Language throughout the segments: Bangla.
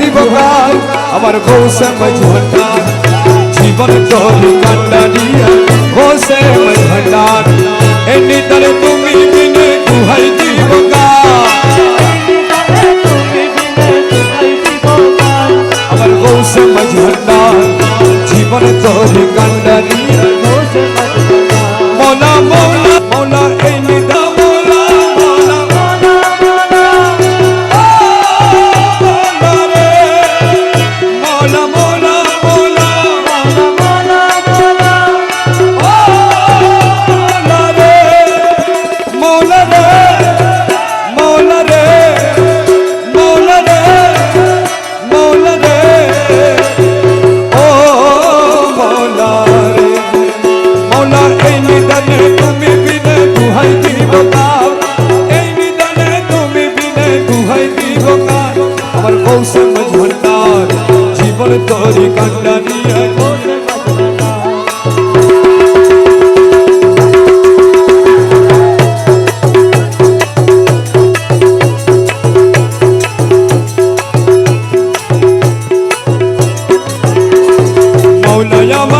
দিব গান আমার গৌসে মজভণ্ডার জীবন তোর কান্ডা দিয়া গৌসে মজভণ্ডার এমনি তারে তুমি আমার কৌশল ভণ্ডার জীবন তোরি কান্ডারিয়া মৌলায় আমার দিনের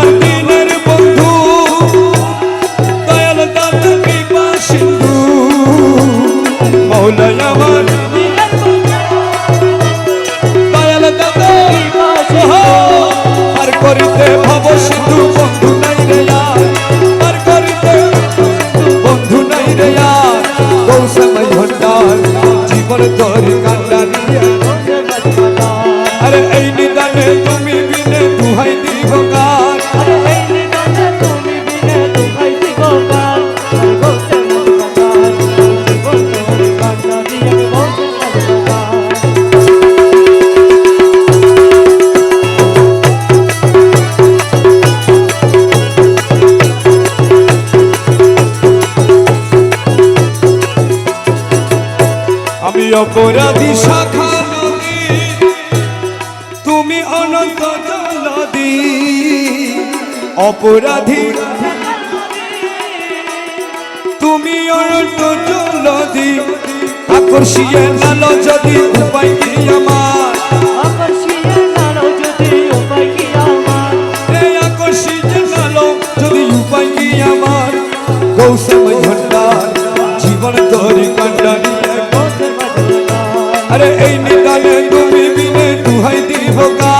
জীবন তোর কান্ডারিয়া আরে এই নিদানে তুমি বিনে দুহাই দিব গান অপরাধী শাখা নদী তুমি অনন্ত নদী অপরাধী তুমি অনন্ত নদী আকর্ষিয়ে নাল যদি উপায় কি আমার? আকর্ষিয়ে নাল যদি উপায় কি আমার? গৌসম আরে এই নিদানে তুমি বিনে দুহাই দিব গা।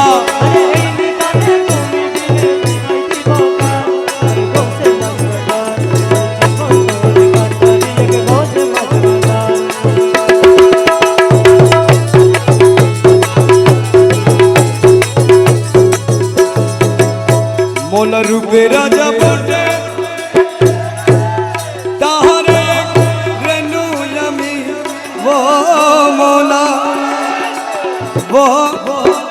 মোলা রূপে রাজা বটে, তাহারে রেনু আমি ও মোলা ও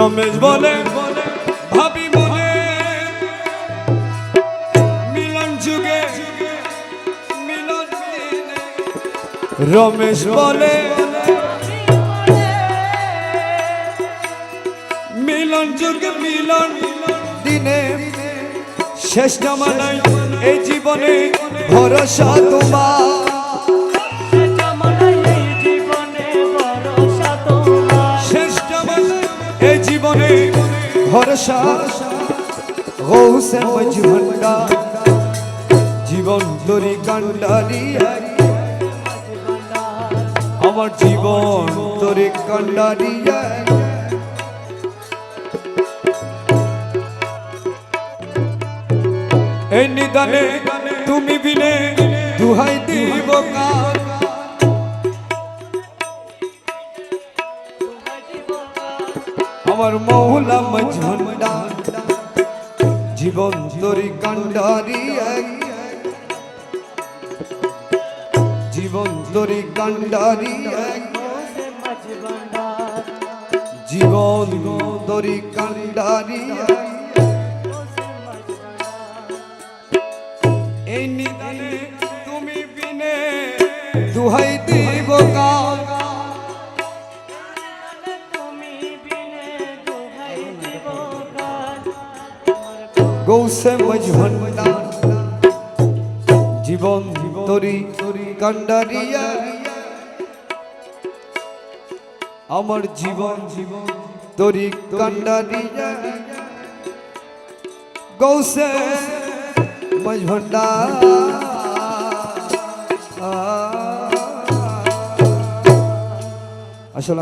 রমেশ বলে, ভাবি মনে, মিলন যুগে, মিলন। রমেশ বলে, মিলন যুগে, মিলন দিনে শেষ জামানায় এই জীবনে ভরসা তোমার ভরসা গৌসে মজ জীবন তরি কান্ডারি। আমার জীবন তরি কান্ডারি। এই নিদানে তুমি বিনে দুহাই দিব কার? আমার মৌলা মঝন্ডা, জীবন তরি কান্ডারি জীবন তরি কান্ডারি জীবন তরি কান্ডারি এই নিদানে তুমি বিনে দুহাই দিব কার গৌসে মজভন্ডা জীবন তরি কান্ডারিয়া আমার জীবন জীবন তরি কান্ডারিয়া গৌসে মজভন্ডা আসলে